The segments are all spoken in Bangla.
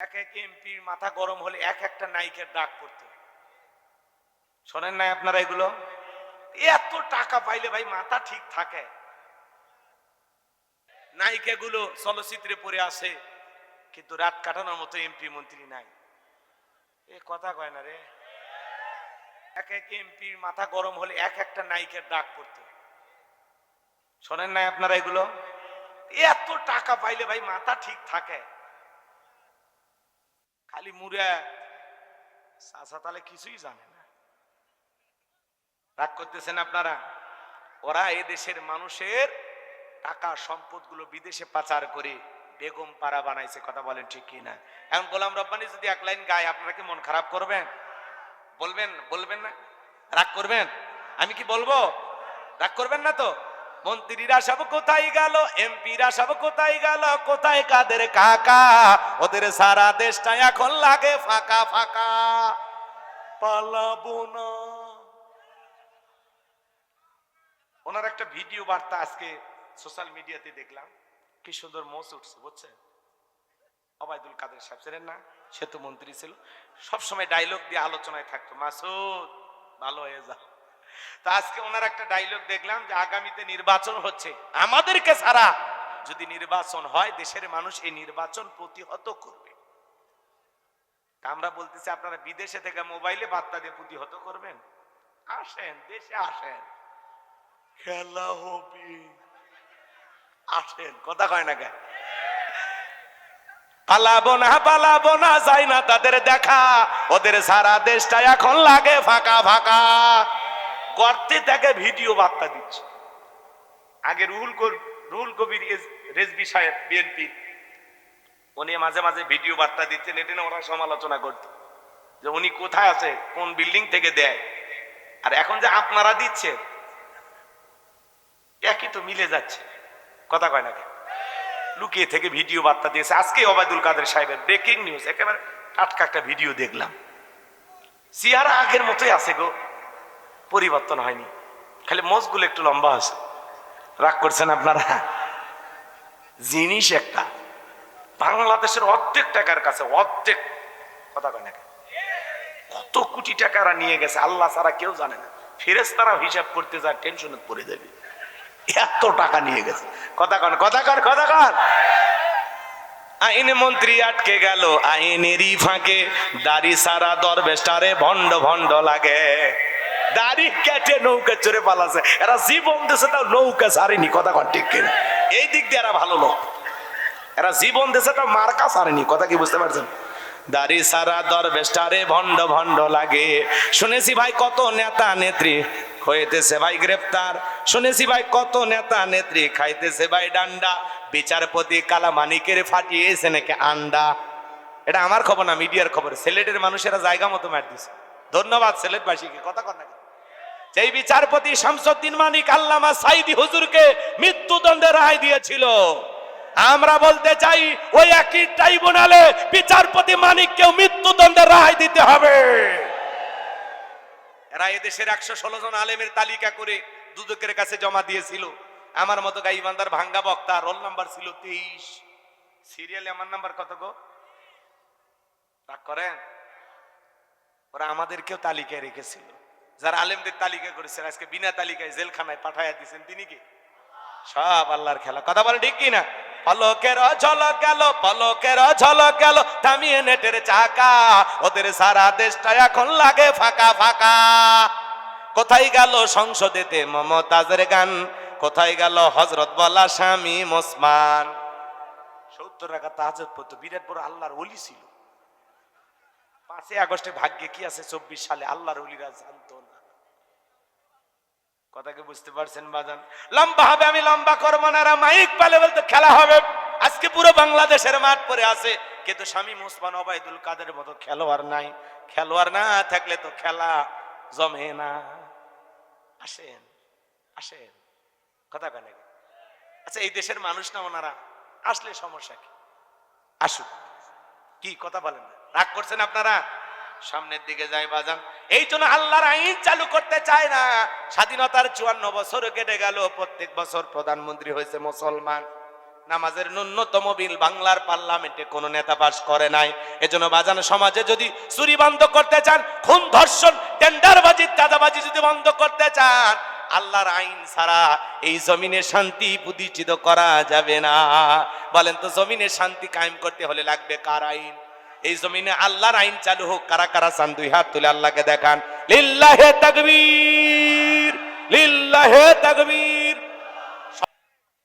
এক এক এমপির মাথা গরম হলে এক একটা নায়িকের ডাক পড়তো শোনেন নাই আপনারা এগুলো? এত টাকা পাইলে ভাই মাথা ঠিক থাকে। নায়িকাগুলো চলচ্চিত্রে পড়ে আসে কিন্তু রাত কাটানোর মতো এমপি মন্ত্রী নাই। এ কথা কয় না রে। এক এক এমপির মাথা গরম হলে এক একটা নায়িকের ডাক পড়তো শোনেন নাই আপনারা এগুলো? এত টাকা পাইলে ভাই মাথা ঠিক থাকে। খালি মুড়ে চাষা তাহলে কিছুই জানে না। রাগ করতেছেন আপনারা? ওরা এই দেশের মানুষের টাকা সম্পদগুলো বিদেশে পাচার করে বেগম পাড়া বানাইছে, কথা বলেন ঠিক কি না? এখন গোলাম রব্বানি যদি এক লাইন গায়, আপনারা কি মন খারাপ করবেন? বলবেন বলবেন না? রাগ করবেন? আমি কি বলব? রাগ করবেন না তো? মন্ত্রীরা সব কোথায় গেল? এমপিরা সব কোথায় গেল? কোথায় কাদের কাকা? ওদের সারা দেশটা এখন লাগে ফাঁকা ফাঁকা। পালাবো না। ওনার একটা ভিডিও বার্তা আজকে সোশ্যাল মিডিয়াতে দেখলাম। কি সুন্দর মোচ উঠছে, বুঝছেন? অবায়দুল কাদের সাহেব না? সে তো মন্ত্রী ছিল। সবসময় ডায়লগ দিয়ে আলোচনায় থাকতো, মাসুদ, ভালো হয়ে যাও। তা আজকে ওনার একটা ডায়লগ দেখলাম যে আগামীতে নির্বাচন হচ্ছে। আমাদেরকে ছাড়া যদি নির্বাচন হয়, দেশের মানুষ এই নির্বাচন প্রতিহত করবে। আমরা বলতেছি, আপনারা বিদেশে থেকে মোবাইলে বার্তা দিয়ে প্রতিহত করবেন? আসেন, দেশে আসেন। খেলা হবে। আসেন, কথা কয় না কেন? পালাবো না পালাবো না, যাই না তাদের দেখা। ওদের সারা দেশটা এখন লাগে ফাঁকা ফাঁকা। করতে তাকে ভিডিও বার্তা দিচ্ছে। আগে রুহুল রুহুল কবির রেজবি সাহেব, বিএনপি, উনি মাঝে মাঝে ভিডিও বার্তা দিচ্ছেন, এটা ওরা সমালোচনা করত। যে উনি কোথায় আছে, কোন বিল্ডিং থেকে দেয়। আর এখন যে আপনারা দিচ্ছেন একই তো মিলে যাচ্ছে। কথা কয় না কেন? লুকিয়ে থেকে ভিডিও বার্তা দিয়েছে। আজকে ওবায়দুল কাদের সাহেবের ব্রেকিং নিউজ একেবারে টাটকা একটা ভিডিও দেখলাম। চেহারা আগের মতোই আছে গো। পরিবর্তন হয়নি। খালি মোজগুলো একটু লম্বা আছে। রাগ করছেন আপনারা? জিনিস একটা। বাংলাদেশের অর্ধেক টাকার কাছে, অর্ধেক। কথা কয় না কত কোটি টাকারা নিয়ে গেছে, আল্লাহ ছাড়া কেউ জানে না। ফেরেস তারা হিসাব করতে যায় টেনশনে পড়ে যাবে। এত টাকা নিয়ে গেছে। কথা কন কথা কর কথা কর আইন মন্ত্রী আটকে গেল, আইনেরই ফাঁকে। দাড়ি সারা দরবেস্টারে ভন্ড ভন্ড লাগে। দাড়ি কেটে নৌকা চড়ে পালাছে। এরা জীবন দেশে তাও নৌকা সারেনি কথা কন ঠিক কিনা? এই দিক দিয়ে এরা ভালো লোক। এরা জীবন দেশে তাও মার্কা সারেনি কথা কি বুঝতে পারছেন? দাড়ি সারা দরবেস্টারে ভন্ড ভন্ড লাগে। শুনেছি ভাই কত নেতা নেত্রী হয়েতেছে ভাই গ্রেপ্তার। শুনেছি ভাই কত নেতা নেত্রী খাইতেছে ভাই ডান্ডা। বিচারপতি কালা মানিকের ফাটিয়েছে নাকি আন্ডা? এটা আমার খবর না, মিডিয়ার খবর। সিলেটের মানুষেরা জায়গা মতো মার দিছে। ধন্যবাদ সিলেটবাসীকে কথা কর না কেন? যেই বিচারপতি শামসুদ্দিন মানিক আল্লামা সাইদি হুজুরকে মৃত্যুদণ্ডের রায় দিয়েছিল, আমরা বলতে চাই ওই একই ট্রাইব্যুনালে বিচারপতি মানিককেও মৃত্যুদণ্ডের রায় দিতে হবে। এরা এদেশের একশো ষোলো জন আলেমের তালিকা করে দুদকের কাছে জমা দিয়েছিল। আমার মতো গাইবান্দার ভাঙ্গা বক্তা, রোল নাম্বার ছিল তেইশ। সিরিয়ালে আমার নাম্বার কত গো? রাগ করেন? ওরা আমাদেরকেও তালিকায় রেখেছিল। যারা আলেমদের তালিকা করেছেন, আজকে বিনা তালিকায় জেলখানায় পাঠাইয়া দিয়েছেন, তিনি কি? সব আল্লাহর খেলা। কথা বলে ঠিক কিনা? পলকের গেল পলকের গেল থামিয়ে নেটের চাকা। ওদের সারা দেশটা এখন লাগে ফাঁকা ফাঁকা। কোথায় গেল সংসদেতে মমতাজের গান? কোথায় গেল হজরত বলা স্বামী মোসমান? সত্তর টাকা তাজত পড়তো। বিরাট বড় আল্লাহর ওলি ছিল। পাঁচই আগস্টে ভাগ্যে কি আছে? চব্বিশ সালে আল্লাহর ওলিরা জানতো না। কথাকে বুঝতে পারছেন, বাজান? লম্বা হবে, আমি লম্বা করব না। মাইক পালে বলতে, খেলা হবে। আজকে পুরো বাংলাদেশের মাঠ পরে আছে। কিন্তু স্বামী মুসমান ওবায়দুল কাদের মতো খেলোয়াড় নাই। খেলোয়াড় না থাকলে তো খেলা জমে না। আসেন আসেন। কথা কেন আচ্ছা এই দেশের মানুষ না ওনারা? আসলে সমস্যা কি? আসুক। কি, কথা বলেন না। রাগ করছেন আপনারা? সামনের দিকে যাই বাজান। এই জন্য আল্লাহর আইন চালু করতে চায় না। স্বাধীনতার চুয়ান্ন বছর কেটে গেল। প্রত্যেক বছর প্রধানমন্ত্রী হয়েছে মুসলমান। নামাজের ন্যূনতম বিল বাংলার পার্লামেন্টে কোন নেতা পাস করে নাই। এজন্য বাজানো, সমাজে যদি চুরি বন্ধ করতে চান, খুন, ধর্ষণ, টেন্ডারবাজি দাদাবাজি যদি বন্ধ করতে চান, আল্লাহর আইন ছাড়া এই জমিনে শান্তি প্রতিষ্ঠিত করা যাবে না। বলেন তো, জমিনে শান্তি কায়েম করতে হলে লাগবে কার আইন? এই জমিনে আল্লাহর আইন চালু হোক, কারা কারা চান দুই হাত তুলে আল্লাহকে দেখান। লিল্লাহে তাকবীর লিল্লাহে তাকবীর।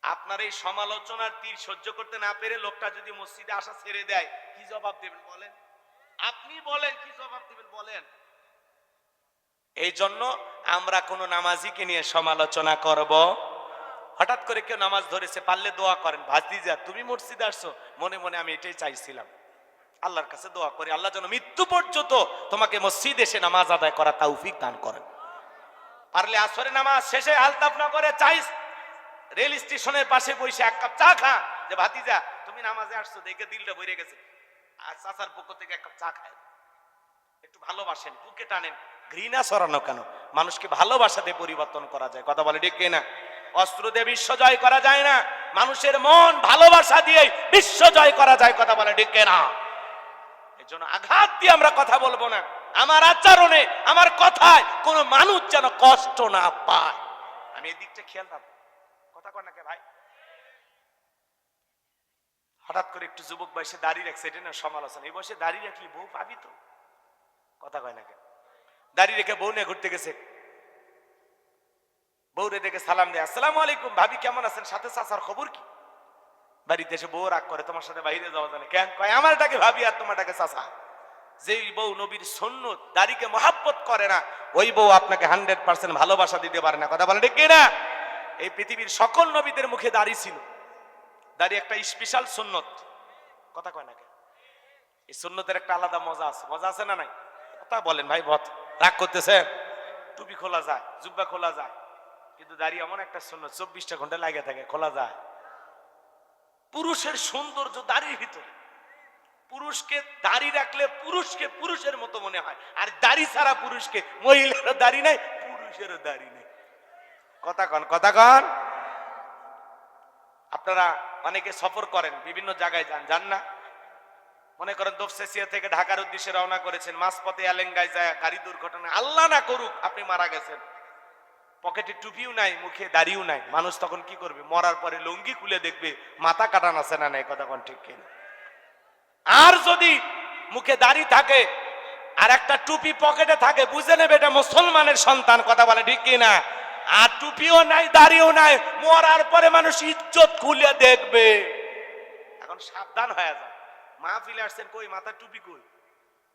আপনার এই সমালোচনার তীর সহ্য করতে না পেরে লোকটা যদি মসজিদে আসা ছেড়ে দেয়, কি জবাব দেবেন বলেন? আপনি বলেন, কি জবাব দেবেন বলেন? এই জন্য আমরা কোন নামাজিকে নিয়ে সমালোচনা করব। হঠাৎ করে কেউ নামাজ ধরেছে, পারলে দোয়া করেন ভাতিজা তুমি মসজিদে আসছো, মনে মনে আমি এটাই চাইছিলাম। আল্লাহর কাছে দোয়া করি, আল্লাহ যেন মৃত্যু পর্যন্ত তোমাকে মসজিদ এসে নামাজ আদায় করা তৌফিক দান করেন। পারলে আসরে নামাজ শেষে আলতাফ না করে চাইস, রেল স্টেশনের পাশে বসে এক কাপ চা খা। যে ভাতিজা, তুমি নামাজে আসছো, দেখে দিলটা ভরে গেছে। আর চাচার পক্ষ থেকে এক কাপ চা খায়। একটু ভালোবাসেন, বুকে টানেন। ঘৃণা সরানো কেন? মানুষকে ভালোবাসা দিয়ে পরিবর্তন করা যায়। কথা বলে ডেকে না অস্ত্র দিয়ে বিশ্ব জয় করা যায় না। মানুষের মন ভালোবাসা দিয়ে বিশ্ব জয় করা যায়। কথা বলে ডেকে না এই জন্য আঘাত দিয়ে আমরা কথা বলব না। আমার আচরণে, আমার কথায় কোনো মানুষ যেন কষ্ট না পায়। আমি এই দিকটা খেয়াল রাখব। কথা কর না কে ভাই? হঠাৎ করে একটু যুবক বয়সে দাঁড়িয়ে রাখছে, এটা না সমালোচনা। এই বয়সে দাঁড়িয়ে রাখলি বউ পাবি তো? কথা কয় না কে? দাঁড়িয়ে রেখে বউ নিয়ে ঘুরতে গেছে। বউরে দেখে সালাম দেয়, আসসালামু আলাইকুম, ভাবি কেমন আছেন? সাথে চাচার খবর কি? বাড়িতে এসে বউ রাগ করে, তোমার সাথে বাইরে যাওয়া জানে কেন? কয়, আমারটাকে ভাবি আর তোমারটাকে চাচা। যেই বউ নবীর সন্ন্যত, দাড়িকে মহাব্বত করে না, ওই বউ আপনাকে হান্ড্রেড পার্সেন্ট ভালোবাসা দিতে পারে না। কথা বলে ঠিক না এই পৃথিবীর সকল নবীদের মুখে দাড়ি ছিল। দাড়ি একটা স্পেশাল সুন্নত কথা কয় না? এই সুন্নতের একটা আলাদা মজা আছে। মজা আছে না নাই? কথা বলেন ভাই, বত। রাগ করতেছে টুপি খোলা যায়, জুব্বা খোলা যায়। কিন্তু দাড়ি এমন একটা সুন্নত চব্বিশটা ঘণ্টা লাগে থাকে, খোলা যায়। পুরুষের সৌন্দর্য দাড়ির ভিতরে। পুরুষকে দাড়ি রাখলে পুরুষকে পুরুষের মতো মনে হয়। আর দাড়ি ছাড়া পুরুষকে মহিলারও দাড়ি নাই, পুরুষেরও দাড়ি নেই। কথা কন কথা কন। আপনারা অনেকে সফর করেন, বিভিন্ন জায়গায় যান যান না? মনে করেন দোপসেসিয়া থেকে ঢাকার উদ্দেশ্যে রওনা করেছেন, মাঝপথে এলেঙ্গায় যায় গাড়ি দুর্ঘটনা আল্লাহ না করুক, আপনি মারা গেছেন। পকেটে টুপিও নাই, মুখে দাড়িও নাই। মানুষ তখন কি করবে? মরার পরে লুঙ্গি খুলে দেখবে মাথা কাটান আছে না নাই, কথা ঠিক কিনা? আর যদি মুখে দাড়ি থাকে, আর একটা টুপি পকেটে থাকে, বুঝে নেবে এটা মুসলমানের সন্তান, কথা বলে ঠিক কিনা? আর টুপিও নাই, দাড়িও নাই, মরার পরে মানুষ ইজ্জত খুলে দেখবে। এখন সাবধান হয়ে যান মাহফিলে আসছেন কই? মাথায় টুপি কই?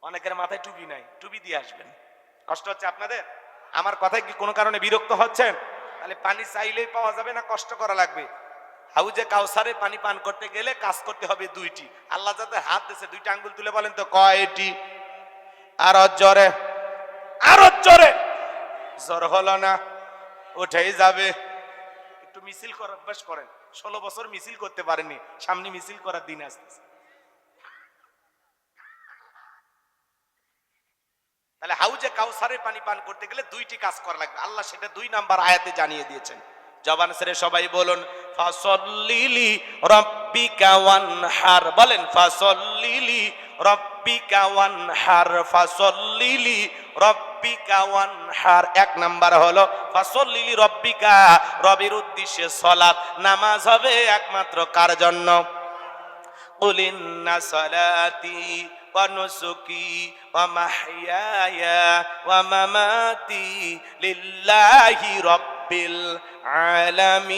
অনেকের মাথায় টুপি নাই, টুপি দিয়ে আসবেন। কষ্ট হচ্ছে আপনাদের? আমার কথায় কি কোনো কারণে বিরক্ত হচ্ছেন? তাহলে পানি চাইলেই পাওয়া যাবে না, কষ্ট করা লাগবে। হাউজে কাউসারে পানি পান করতে গেলে কাজ করতে হবে দুইটি। আল্লাহ যাতে হাত দিয়েছে, দুইটা আঙ্গুল তুলে বলেন তো, কয়টি? আর জোরে আর জোরে। জ্বর হলো না ওঠেই যাবে। একটু মিছিল করার অভ্যাস করেন। ষোলো বছর মিছিল করতে পারেনি সামনে মিছিল করার দিন আসতেছে তাহলে যে কাউসারের পানি পান করতে গেলে দুইটি কাজ করা লাগবে। আল্লাহ সেটা দুই নাম্বার আয়াতে জানিয়ে দিয়েছেন। জবান সেরে সবাই বলুন, ফাসল্লিলি রব্বিকা ওয়ানহার। বলেন, ফাসল্লিলি রব্বিকা ওয়ানহার, ফাসল্লিলি রব্বিকা ওয়ানহার। এক নাম্বার হলো, ফাসল্লিলি রব্বিকা, রবির উদ্দেশ্যে সলাৎ। নামাজ হবে একমাত্র কার জন্য? ونسكي ومحياي ومماتي لله رب العالمين.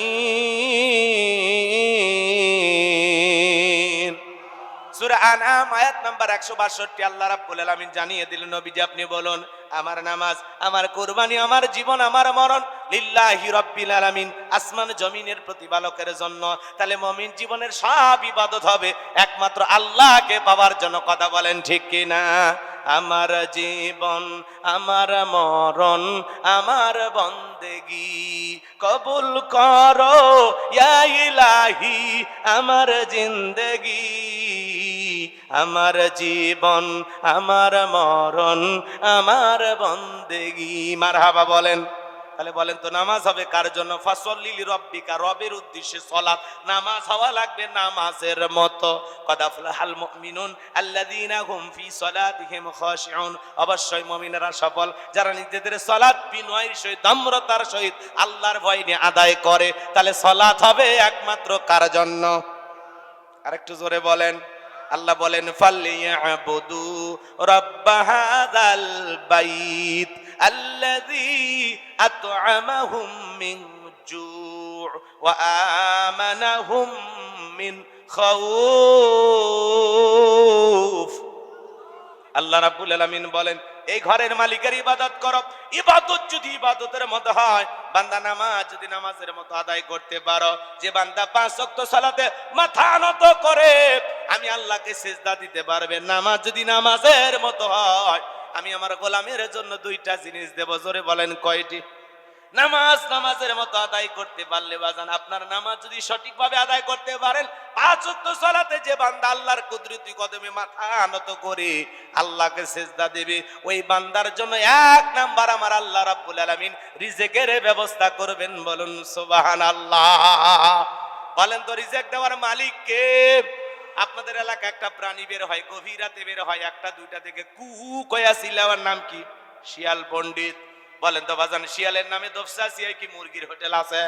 সূরা আনআম, আয়াত নাম্বার 162 আল্লাহ রাব্বুল আলামিন জানিয়ে দিলেন, নবীজি আপনি বলুন, আমার নামাজ, আমার কুরবানি, আমার জীবন, আমার মরণ, লিল্লাহি রাব্বিল আলামিন, আসমান জমিনের প্রতিপালকের জন্য। তাহলে মমিন জীবনের সব ইবাদত হবে, একমাত্র আল্লাহকে পাওয়ার জন্য, কথা বলেন ঠিক কি না? আমার জীবন, আমার মরণ, আমার বন্দেগি, কবুল করো, ইয়া ইলাহি, আমার জিন্দেগি। আমার জীবন, আমার মরণ, আমার বন্দেগি। মার হাবা বলেন। তাহলে বলেন তো নামাজ হবে কার জন্য? ফাসল্লিলি রব্বিকা রবের উদ্দেশ্যে সলাৎ। নামাজ হওয়া লাগবে নামাজের মতো। কদাফলাহাল মুমিনুন আল্লাযীনা হুম ফি সলাতিহিম খাশিউন। অবশ্যই মুমিনেরা সফল। যারা নিজেদের সলাৎ বিনয়ের সহিত নম্রতার সহিত আল্লাহর ভয় নিয়ে আদায় করে, তাহলে সলাৎ হবে একমাত্র কার জন্য? আরেকটু জোরে বলেন। আল্লাহ বলেন, ফালিয়াবুদু রাব্ব হাযাল বাইত আল্লাযী আত'আমাহুম মিন জু' ওয়া আমানাহুম মিন খাউফ। আল্লাহ রাব্বুল আলামিন বলেন, এই ঘরের মালিকের ইবাদত করো। ইবাদত যদি ইবাদতের মতো হয়, বান্দা নামাজ যদি নামাজের মতো আদায় করতে পারো, যে বান্দা পাঁচ ওয়াক্ত সালাতে মাথা নত করে আমি আল্লাহকে সেজদা দিতে পারবে, নামাজ যদি নামাজের মতো হয়, আমি আমার গোলামের জন্য দুইটা জিনিস দেব, জোরে বলেন কয়টি? নামাজ নামাজের মতো আদায় করতে পারলে বাজান, আপনার নামাজ যদি সঠিকভাবে আদায় করতে পারেন, পাঁচ সালাতে যে বান্দা আল্লাহর কুদরতি কদমে মাথা আনত করে আল্লাহকে সেজদা দেবে, ওই বান্দার জন্য এক নাম্বার আমার আল্লাহ রাব্বুল আলামিন রিজেকের ব্যবস্থা করবেন বলুন, সুবহানাল্লাহ। বলেন তো, রিজেক দেওয়ার মালিক কে আপনাদের এলাকা একটা প্রাণী বের হয়, গভীর রাতে বের হয়, একটা, দুইটা থেকে কু কয়া সিলাওয়ার নাম কি? শিয়াল পণ্ডিত। বলেন তো বাজান, শিয়ালের নামে দোফসা সিয়াই কি মুরগির হোটেল আছে?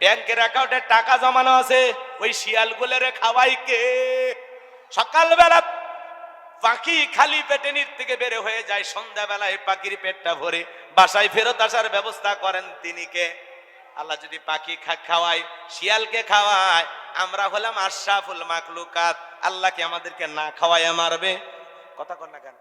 ব্যাংকের অ্যাকাউন্টে টাকা জমানো আছে। ওই শিয়াল গুলেরে খাওয়াই কে? সকালবেলা পাখি খালি পেটে নির থেকে বের হয়ে যায়, সন্ধ্যাবেলায় পাখির পেটটা ভরে, বাসায় ফেরত আসার ব্যবস্থা করেন তিনি কে? আল্লাহ যদি পাখি খাওয়ায়, শিয়ালকে খাওয়ায় আমরা হলাম আশরাফুল মাকলুকাত আল্লাহকে আমাদেরকে না খাওয়ায় মারবে? কথা কর না কেন?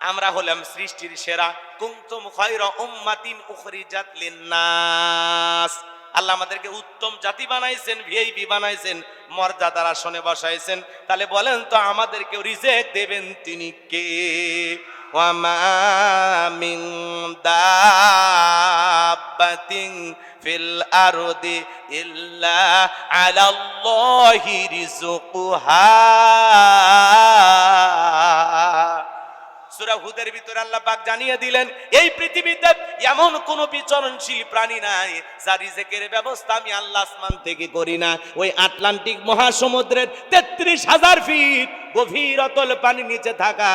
আমরা হলাম সৃষ্টির সেরা। কুমতুম খয়রা উম্মাতিন উখরিজাত লিন্নাস। আল্লাহ আমাদেরকে উত্তম জাতি বানাইছেন ভিআইপি বানাইছেন, মর্যাদার আসনে বসাইছেন। তাহলে বলেন তো আমাদেরকে রিজেক দেবেন তিনি কে? ওয়ামা মিন দাব্বাতিন ফিল আরদি ইল্লা আলাল্লাহি রিজকুহা সূরা হুদের ভিতরে আল্লাহ পাক জানিয়ে দিলেন, এই পৃথিবীতে এমন কোন বিচরণশীল প্রাণী নাই যার রিজেকের ব্যবস্থা আমি আল্লাহ আসমান থেকে করি না। ওই আটলান্টিক মহাসমুদ্রের তেত্রিশ হাজার ফিট গভীর অতল পানি নিচে থাকা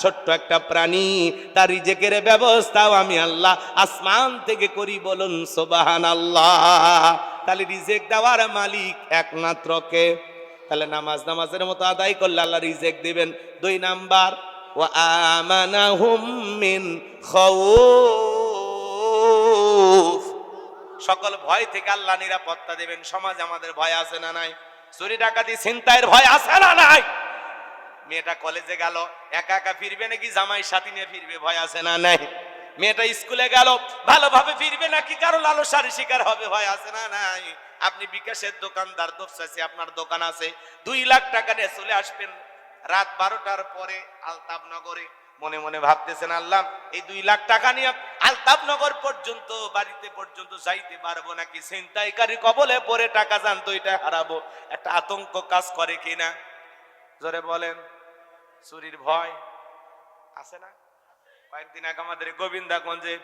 ছোট্ট একটা প্রাণী, তার রিজেকের ব্যবস্থাও আমি আল্লাহ আসমান থেকে করি বলুন সোবাহান আল্লাহ তাহলে রিজেক দেওয়ার মালিক একমাত্র কে? তাহলে নামাজ, নামাজের মতো আদায় করলে আল্লাহ রিজেক দিবেন। দুই নাম্বার وآمنهم من خوف সকল ভয় থেকে আল্লাহ নিরাপত্তা দেবেন সমাজ আমাদের ভয় আছে না নাই চুরি ডাকাতি ছিনতাইয়ের ভয় আছে না নাই মেয়েটা কলেজে গেল একা একা ফিরবে নাকি জামাই সাথী নিয়ে ফিরবে ভয় আছে না নাই মেয়েটা স্কুলে গেল ভালোভাবে ফিরবে নাকি কারো লালসার শিকার হবে ভয় আছে না নাই আপনি বিকাশের দোকানদার দোপসাসি আপনার দোকান আছে দুই লাখ টাকা নিয়ে চলে আসবেন রাত বারোটার পরে আলতাবনগরে মনে মনে ভাবতেছেন, আল্লাহ, এই দুই লাখ টাকা নিয়ে আলতাবনগর পর্যন্ত, বাড়িতে পর্যন্ত যাইতে পারব নাকি? ছিনতাইকারী কবলে পরে টাকা জানতো, এটা হারাবো। একটা আতঙ্ক কাজ করে কিনা? জোরে বলেন, চুরির ভয় আছে না? কয়েকদিন আগে আমাদের গোবিন্দাগঞ্জে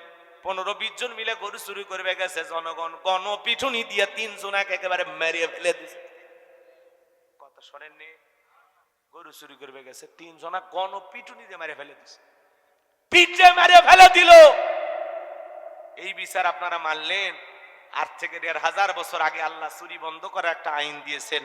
পনেরো, বিশ জন মিলে গরু চুরি করবে গেছে, জনগণ গণপিঠুনি দিয়ে তিনজন এক একেবারে মেরিয়ে ফেলে দিছে কথা শোনেননি? গরু চুরি করবে গেছে, তিনজনা গণপিটুনি দিয়ে মেরে ফেলে দিছে। পিঠে মেরে ফেলে দিল। এই বিচার আপনারা মানলেন। আট থেকে দেড় হাজার বছর আগে আল্লাহ চুরি বন্ধ করার একটা আইন দিয়েছেন।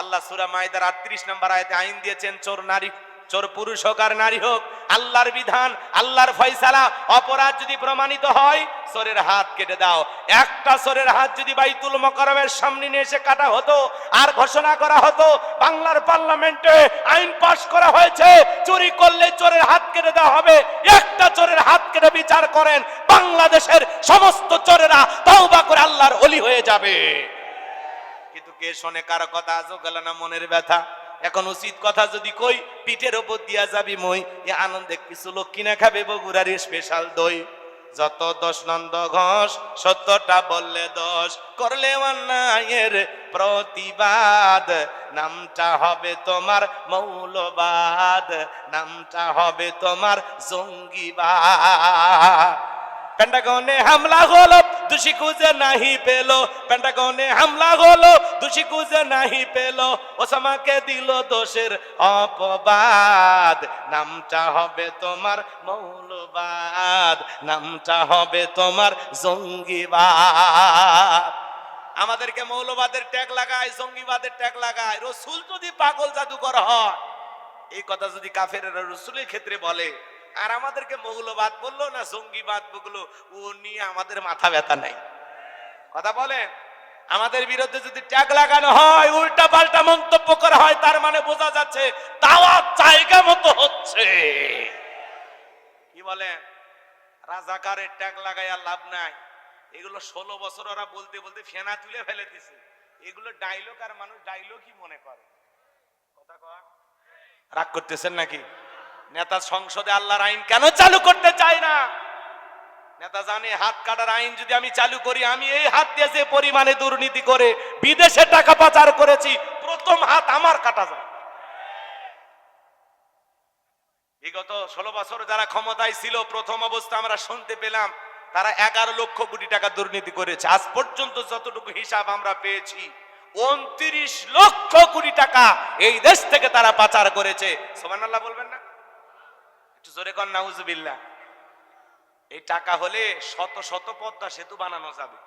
আল্লাহ সূরা মাইদার 38 নম্বর আয়াতে আইন দিয়েছেন, চোর নারী চোর, পুরুষ হোক আর নারী হোক, আল্লাহর বিধান, আল্লাহর ফয়সালা, অপরাধ যদি প্রমাণিত হয়, চোরের হাত কেটে দাও। একটা চোরের হাত যদি বাইতুল মকরমের সামনে নিয়ে এসে কাটা হতো, আর ঘোষণা করা হতো, বাংলার পার্লামেন্টে আইন পাশ করা হয়েছে, চুরি করলে চোরের হাত কেটে দেওয়া হবে, একটা চোরের হাত কেটে বিচার করেন, বাংলাদেশের সমস্ত চোরেরা তওবা করে আল্লাহর অলি হয়ে যাবে। কিন্তু কে শোনে কারও কথা? আজও গেল না মনের ব্যথা? এখন উচিত কথা যদি কই, পিঠের ওপর দিয়া যাবি মই, এ আনন্দে কিছু লোক কিনা খাবে বগুড়ার স্পেশাল দই। যত দোষ নন্দ ঘোষ, সত্যটা বললে দশ করলে অন্যায়ের প্রতিবাদ, নামটা হবে তোমার মৌলবাদ, নামটা হবে তোমার জঙ্গিবাদ। পেন্টাগনে হামলা হলো, দোষী খুঁজে নাহি পেল। পেন্টাগনে হামলা হলো, দোষী খুঁজে নাহি পেল। ওসামাকে দিল দোষের অপবাদ। নামটা হবে তোমার মৌলবাদ। নামটা হবে তোমার জঙ্গিবাদ। আমাদেরকে মৌলবাদের ট্যাগ লাগায়, জঙ্গিবাদের ট্যাগ লাগায়। রসুল যদি পাগল জাদুকর হয়, এই কথা যদি কাফের রসুলের ক্ষেত্রে বলে আর আমাদেরকে মৌলবাদ বলল না জঙ্গিবাদ বলল? ও নিয়ে আমাদের মাথা ব্যথা নাই। কথা বলেন? আমাদের বিরুদ্ধে যদি ট্যাগ লাগানো হয়, উল্টা পাল্টা মন্তব্য করা হয়, তার মানে বোঝা যাচ্ছে জায়গা মতো হচ্ছে। কি বলেন? রাজাকারের ট্যাগ লাগাইয়া লাভ নাই। এগুলো ষোলো বছর ওরা বলতে বলতে ফেনা তুলে ফেলে দিছে। এগুলো ডাইলগ আর মানুষ ডাইলগই মনে করে। কথা কয় রাগ করতেছেন নাকি? নেতা সংসদে আল্লাহর আইন কেন চালু করতে চায় না? নেতা জানে হাত কাটার আইন যদি আমি চালু করি, আমি এই হাত দিয়ে যে পরিমাণে দুর্নীতি করে বিদেশে টাকা পাচার করেছি, প্রথম হাত আমার কাটা যায়। বিগত ষোলো বছর যারা ক্ষমতায় ছিল, প্রথম অবস্থা আমরা শুনতে পেলাম, তারা এগারো লক্ষ কোটি টাকা দুর্নীতি করেছে। আজ পর্যন্ত যতটুকু হিসাব আমরা পেয়েছি, উনত্রিশ লক্ষ কোটি টাকা এই দেশ থেকে তারা পাচার করেছে। সোমান বলবেন না? একটু জোরে কর, নাউজুবিল্লাহ। এই টাকা হলে শত শত পদ্মা সেতু বানানো যাবে।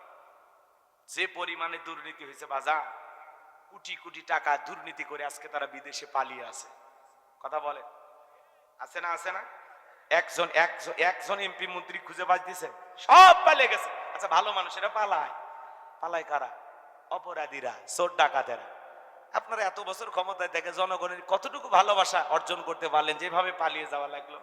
যে পরিমাণে দুর্নীতি হয়েছে বাজার, কোটি কোটি টাকা দুর্নীতি করে আজকে তারা বিদেশে পালিয়ে আছে। কথা বলে? আছে না আছে না? একজন একজন একজন এমপি মন্ত্রী খুঁজে বাজ দিছে সব পালিয়ে গেছে। আচ্ছা ভালো মানুষেরা পালায়। পালায় কারা? অপরাধীরা, চোর ডাকাতেরা। আপনারা এত বছর ক্ষমতায় দেখে জনগণের কতটুকু ভালোবাসা অর্জন করতে পারলেন, যেভাবে পালিয়ে যাওয়া লাগল।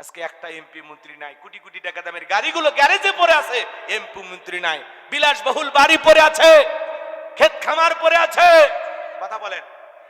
আজকে একটা এমপি মন্ত্রী নাই, কোটি কোটি টাকা দামের গাড়িগুলো গ্যারেজে পড়ে আছে, এমপি মন্ত্রী নাই। বিলাসবহুল বাড়ি পড়ে আছে, ক্ষেত খামার পড়ে আছে। কথা বলেন